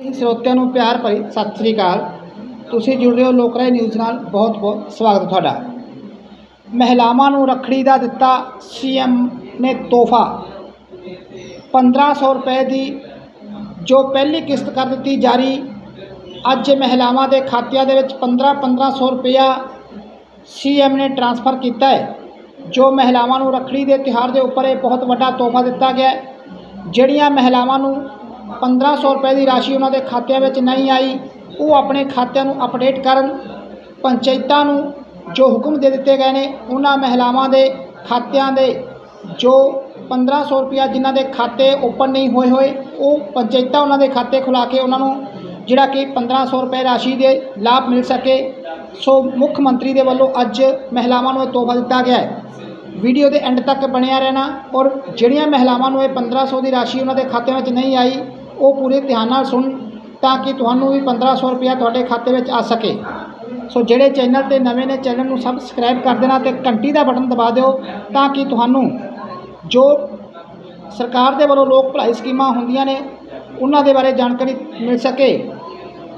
ਸਰੋਤਿਆਂ ਨੂੰ ਪਿਆਰ ਭਰੀ ਸਤਿ ਸ੍ਰੀ ਅਕਾਲ। ਤੁਸੀਂ ਜੁੜ ਰਹੇ ਹੋ ਲੋਕਰਾਏ ਨਿਊਜ਼ ਨਾਲ। ਬਹੁਤ ਬਹੁਤ ਸਵਾਗਤ ਹੈ ਤੁਹਾਡਾ। ਮਹਿਲਾਵਾਂ ਨੂੰ ਰੱਖੜੀ ਦਾ ਦਿੱਤਾ ਸੀਐਮ ਨੇ ਤੋਹਫਾ। 1500 ਰੁਪਏ ਦੀ ਜੋ ਪਹਿਲੀ ਕਿਸ਼ਤ ਕਰ ਦਿੱਤੀ ਜਾਰੀ। ਅੱਜ ਮਹਿਲਾਵਾਂ ਦੇ ਖਾਤਿਆਂ ਦੇ ਵਿੱਚ 15 1500 ਰੁਪਇਆ ਸੀਐਮ ਨੇ ਟ੍ਰਾਂਸਫਰ ਕੀਤਾ ਹੈ। ਜੋ ਮਹਿਲਾਵਾਂ ਨੂੰ ਰੱਖੜੀ ਦੇ ਤਿਉਹਾਰ ਦੇ ਉੱਪਰ ਇਹ ਬਹੁਤ ਵੱਡਾ ਤੋਹਫਾ ਦਿੱਤਾ ਗਿਆ ਜਿਹੜੀਆਂ ਮਹਿਲਾਵਾਂ ਨੂੰ 1500 ਰੁਪਏ ਦੀ ਰਾਸ਼ੀ ਉਹਨਾਂ ਦੇ ਖਾਤਿਆਂ ਵਿੱਚ ਨਹੀਂ ਆਈ। ਉਹ ਆਪਣੇ ਖਾਤਿਆਂ ਨੂੰ ਅਪਡੇਟ ਕਰਨ, ਪੰਚਾਇਤਾਂ ਨੂੰ ਜੋ ਹੁਕਮ ਦੇ ਦਿੱਤੇ ਗਏ ਨੇ, ਉਹਨਾਂ ਮਹਿਲਾਵਾਂ ਦੇ ਖਾਤਿਆਂ ਦੇ ਜੋ 1500 ਰੁਪਇਆ ਜਿਨ੍ਹਾਂ ਦੇ ਖਾਤੇ ਓਪਨ ਨਹੀਂ ਹੋਏ ਹੋਏ, ਉਹ ਪੰਚਾਇਤਾਂ ਉਹਨਾਂ ਦੇ ਖਾਤੇ ਖੁਲਾ ਕੇ ਉਹਨਾਂ ਨੂੰ ਜਿਹੜਾ ਕਿ 1500 ਰੁਪਏ ਰਾਸ਼ੀ ਦੇ ਲਾਭ ਮਿਲ ਸਕੇ। ਸੋ ਮੁੱਖ ਮੰਤਰੀ ਦੇ ਵੱਲੋਂ ਅੱਜ ਮਹਿਲਾਵਾਂ ਨੂੰ ਇਹ ਤੋਹਫਾ ਦਿੱਤਾ ਗਿਆ ਹੈ। ਵੀਡੀਓ ਦੇ ਐਂਡ ਤੱਕ ਬਣਿਆ ਰਹਿਣਾ ਔਰ ਜਿਹੜੀਆਂ ਮਹਿਲਾਵਾਂ ਨੂੰ ਇਹ 1500 ਦੀ ਰਾਸ਼ੀ ਉਹਨਾਂ ਦੇ ਖਾਤਿਆਂ ਵਿੱਚ ਨਹੀਂ ਆਈ ਉਹ ਪੂਰੇ ਧਿਆਨ ਨਾਲ ਸੁਣ ਤਾਂ ਕਿ ਤੁਹਾਨੂੰ ਵੀ 1500 ਰੁਪਇਆ ਤੁਹਾਡੇ ਖਾਤੇ ਵਿੱਚ ਆ ਸਕੇ। ਸੋ ਜਿਹੜੇ ਚੈਨਲ ਤੇ ਨਵੇਂ ਨੇ, ਚੈਨਲ ਨੂੰ ਸਬਸਕ੍ਰਾਈਬ ਕਰ ਦੇਣਾ ਤੇ ਘੰਟੀ ਦਾ ਬਟਨ ਦਬਾ ਦਿਓ ਤਾਂ ਕਿ ਤੁਹਾਨੂੰ ਜੋ ਸਰਕਾਰ ਦੇ ਵੱਲੋਂ ਲੋਕ ਭਲਾਈ ਸਕੀਮਾਂ ਹੁੰਦੀਆਂ ਨੇ, ਉਹਨਾਂ ਦੇ ਬਾਰੇ ਜਾਣਕਾਰੀ ਮਿਲ ਸਕੇ।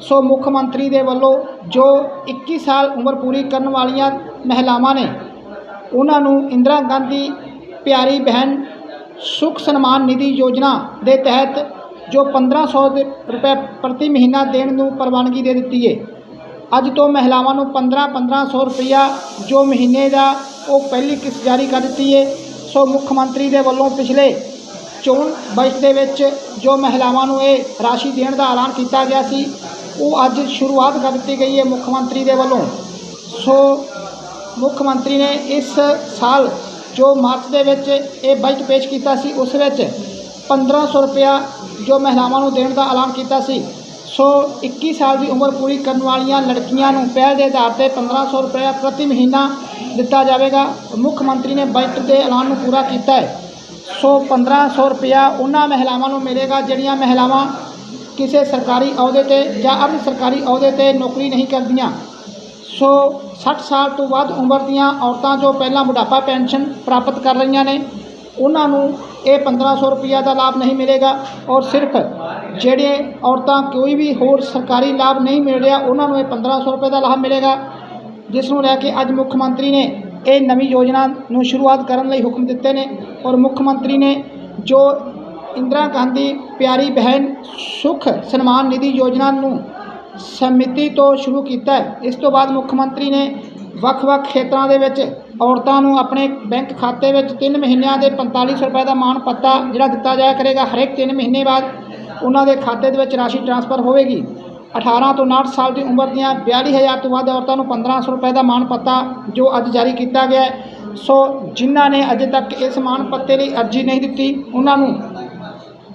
ਸੋ ਮੁੱਖ ਮੰਤਰੀ ਦੇ ਵੱਲੋਂ ਜੋ 21 ਸਾਲ ਉਮਰ ਪੂਰੀ ਕਰਨ ਵਾਲੀਆਂ ਮਹਿਲਾਵਾਂ ਨੇ, ਉਹਨਾਂ ਨੂੰ ਇੰਦਰਾ ਗਾਂਧੀ ਪਿਆਰੀ ਬਹਿਨ ਸੁਖ ਸਨਮਾਨ ਨਿਧੀ ਯੋਜਨਾ ਦੇ ਤਹਿਤ ਜੋ 1500 ਦੇ ਰੁਪਏ ਪ੍ਰਤੀ ਮਹੀਨਾ ਦੇਣ ਨੂੰ ਪ੍ਰਵਾਨਗੀ ਦੇ ਦਿੱਤੀ ਹੈ ਅੱਜ ਤੋਂ ਮਹਿਲਾਵਾਂ ਨੂੰ 15 1500 ਰੁਪਇਆ ਜੋ ਮਹੀਨੇ ਦਾ ਉਹ ਪਹਿਲੀ ਕਿਸ਼ਤ ਜਾਰੀ ਕਰ ਦਿੱਤੀ ਹੈ ਸੋ ਮੁੱਖ ਮੰਤਰੀ ਦੇ ਵੱਲੋਂ ਪਿਛਲੇ ਚੋਣ ਬਜਟ ਦੇ ਵਿੱਚ ਜੋ ਮਹਿਲਾਵਾਂ ਨੂੰ ਇਹ ਰਾਸ਼ੀ ਦੇਣ ਦਾ ਐਲਾਨ ਕੀਤਾ ਗਿਆ ਸੀ, ਉਹ ਅੱਜ ਸ਼ੁਰੂਆਤ ਕਰ ਦਿੱਤੀ ਗਈ ਹੈ ਮੁੱਖ ਮੰਤਰੀ ਦੇ ਵੱਲੋਂ। ਸੋ ਮੁੱਖ ਮੰਤਰੀ ਨੇ ਇਸ ਸਾਲ ਜੋ ਮਾਰਚ ਦੇ ਵਿੱਚ ਇਹ ਬਜਟ ਪੇਸ਼ ਕੀਤਾ ਸੀ, ਉਸ ਵਿੱਚ 1500 ਰੁਪਇਆ ਜੋ ਮਹਿਲਾਵਾਂ ਨੂੰ ਦੇਣ ਦਾ ਐਲਾਨ ਕੀਤਾ ਸੀ। ਸੋ 21 ਸਾਲ ਦੀ ਉਮਰ ਪੂਰੀ ਕਰਨ ਵਾਲੀਆਂ ਲੜਕੀਆਂ ਨੂੰ ਪਹਿਲ ਦੇ ਆਧਾਰ ਤੇ 1500 ਰੁਪਇਆ ਪ੍ਰਤੀ ਮਹੀਨਾ ਦਿੱਤਾ ਜਾਵੇਗਾ। ਮੁੱਖ ਮੰਤਰੀ ਨੇ ਬਜਟ ਦੇ ਐਲਾਨ ਨੂੰ ਪੂਰਾ ਕੀਤਾ ਹੈ। ਸੋ 1500 ਰੁਪਇਆ ਉਹਨਾਂ ਮਹਿਲਾਵਾਂ ਨੂੰ ਮਿਲੇਗਾ ਜਿਹੜੀਆਂ ਮਹਿਲਾਵਾਂ ਕਿਸੇ ਸਰਕਾਰੀ ਅਹੁਦੇ ਤੇ ਜਾਂ ਅਰਧ ਸਰਕਾਰੀ ਅਹੁਦੇ ਤੇ ਨੌਕਰੀ ਨਹੀਂ ਕਰਦੀਆਂ। ਸੋ 60 ਸਾਲ ਤੋਂ ਵੱਧ ਉਮਰ ਦੀਆਂ ਔਰਤਾਂ ਜੋ ਪਹਿਲਾਂ ਬੁਢਾਪਾ ਪੈਨਸ਼ਨ ਪ੍ਰਾਪਤ ਕਰ ਰਹੀਆਂ ਨੇ ਉਹਨਾਂ ਨੂੰ ਇਹ 1500 ਰੁਪਈਆ ਦਾ ਲਾਭ ਨਹੀਂ ਮਿਲੇਗਾ ਔਰ ਸਿਰਫ ਜਿਹੜੇ ਔਰਤਾਂ ਕੋਈ ਵੀ ਹੋਰ ਸਰਕਾਰੀ ਲਾਭ ਨਹੀਂ ਮਿਲ ਰਿਹਾ, ਉਹਨਾਂ ਨੂੰ ਇਹ 1500 ਰੁਪਏ ਦਾ ਲਾਭ ਮਿਲੇਗਾ, ਜਿਸ ਨੂੰ ਲੈ ਕੇ ਅੱਜ ਮੁੱਖ ਮੰਤਰੀ ਨੇ ਇਹ ਨਵੀਂ ਯੋਜਨਾ ਨੂੰ ਸ਼ੁਰੂਆਤ ਕਰਨ ਲਈ ਹੁਕਮ ਦਿੱਤੇ ਨੇ ਔਰ ਮੁੱਖ ਮੰਤਰੀ ਨੇ ਜੋ ਇੰਦਰਾ ਗਾਂਧੀ ਪਿਆਰੀ ਬਹਿਨ ਸੁਖ ਸਨਮਾਨ ਨਿਧੀ ਯੋਜਨਾ ਨੂੰ ਸਮਿਤੀ ਤੋਂ ਸ਼ੁਰੂ ਕੀਤਾ ਇਸ ਤੋਂ ਬਾਅਦ ਮੁੱਖ ਮੰਤਰੀ ਨੇ ਵੱਖ-ਵੱਖ ਖੇਤਰਾਂ ਦੇ ਵਿੱਚ ਔਰਤਾਂ ਨੂੰ ਆਪਣੇ ਬੈਂਕ ਖਾਤੇ ਵਿੱਚ 3 ਮਹੀਨਿਆਂ ਦੇ 4500 ਰੁਪਏ ਦਾ ਮਾਣ ਪੱਤਾ ਜਿਹੜਾ ਦਿੱਤਾ ਜਾਇਆ ਕਰੇਗਾ, ਹਰੇਕ 3 ਮਹੀਨੇ ਬਾਅਦ ਉਹਨਾਂ ਦੇ ਖਾਤੇ ਦੇ ਵਿੱਚ ਰਾਸ਼ੀ ਟ੍ਰਾਂਸਫਰ ਹੋਵੇਗੀ। 18 ਤੋਂ 59 ਸਾਲ ਦੀ ਉਮਰ ਦੀਆਂ 42000 ਤੋਂ ਵੱਧ ਔਰਤਾਂ ਨੂੰ 1500 ਰੁਪਏ ਦਾ ਮਾਣ ਪੱਤਾ ਜੋ ਅੱਜ ਜਾਰੀ ਕੀਤਾ ਗਿਆ ਹੈ। ਸੋ ਜਿਨ੍ਹਾਂ ਨੇ ਅਜੇ ਤੱਕ ਇਸ ਮਾਣ ਪੱਤੇ ਲਈ ਅਰਜ਼ੀ ਨਹੀਂ ਦਿੱਤੀ, ਉਹਨਾਂ ਨੂੰ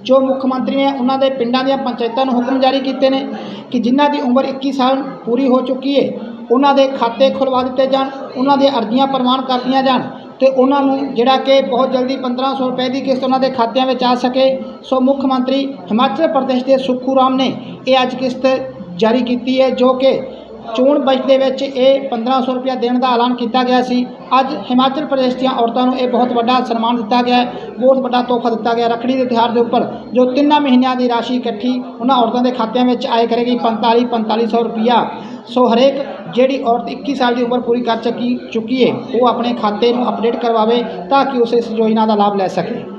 ਜੋ ਮੁੱਖ ਮੰਤਰੀ ਨੇ ਉਹਨਾਂ ਦੇ ਪਿੰਡਾਂ ਦੀਆਂ ਪੰਚਾਇਤਾਂ ਨੂੰ ਹੁਕਮ ਜਾਰੀ ਕੀਤੇ ਨੇ ਕਿ ਜਿਨ੍ਹਾਂ ਦੀ ਉਮਰ 21 ਸਾਲ ਪੂਰੀ ਹੋ ਚੁੱਕੀ ਹੈ ਉਹਨਾਂ ਦੇ ਖਾਤੇ ਖੁਲਵਾ ਦਿੱਤੇ ਜਾਣ, ਉਹਨਾਂ ਦੀਆਂ ਅਰਜ਼ੀਆਂ ਪ੍ਰਵਾਨ ਕਰਦੀਆਂ ਜਾਣ ਤੇ ਉਹਨਾਂ ਨੂੰ ਜਿਹੜਾ ਕਿ ਬਹੁਤ ਜਲਦੀ 1500 ਰੁਪਏ ਦੀ ਕਿਸ਼ਤ ਉਹਨਾਂ ਦੇ ਖਾਤਿਆਂ ਵਿੱਚ ਆ ਸਕੇ। ਸੋ ਮੁੱਖ ਮੰਤਰੀ ਹਿਮਾਚਲ ਪ੍ਰਦੇਸ਼ ਦੇ ਸੁਖੂ ਰਾਮ ਨੇ ਇਹ ਅੱਜ ਕਿਸ਼ਤ ਜਾਰੀ ਕੀਤੀ ਹੈ, ਜੋ ਕਿ ਚੋਣ ਬਜਟ ਦੇ ਵਿੱਚ ਇਹ 1500 ਰੁਪਇਆ ਦੇਣ ਦਾ ਐਲਾਨ ਕੀਤਾ ਗਿਆ ਸੀ। ਅੱਜ ਹਿਮਾਚਲ ਪ੍ਰਦੇਸ਼ ਦੀਆਂ ਔਰਤਾਂ ਨੂੰ ਇਹ ਬਹੁਤ ਵੱਡਾ ਸਨਮਾਨ ਦਿੱਤਾ ਗਿਆ ਹੈ, ਬਹੁਤ ਵੱਡਾ ਤੋਹਫਾ ਦਿੱਤਾ ਗਿਆ ਰੱਖੜੀ ਦੇ ਤਿਉਹਾਰ ਦੇ ਉੱਪਰ ਜੋ ਤਿੰਨਾਂ ਮਹੀਨਿਆਂ ਦੀ ਰਾਸ਼ੀ ਇਕੱਠੀ ਉਹਨਾਂ ਔਰਤਾਂ ਦੇ ਖਾਤਿਆਂ ਵਿੱਚ ਆਏ ਕਰੇਗੀ 45 4500 ਰੁਪਇਆ। ਸੋ ਹਰੇਕ ਜਿਹੜੀ ਔਰਤ 21 ਸਾਲ ਦੀ ਉਮਰ ਪੂਰੀ ਕਰ ਚੁੱਕੀ ਚੁੱਕੀ ਹੈ, ਉਹ ਆਪਣੇ ਖਾਤੇ ਨੂੰ ਅਪਡੇਟ ਕਰਵਾਵੇ ਤਾਂ ਕਿ ਉਸ ਇਸ ਯੋਜਨਾ ਦਾ ਲਾਭ ਲੈ ਸਕੇ।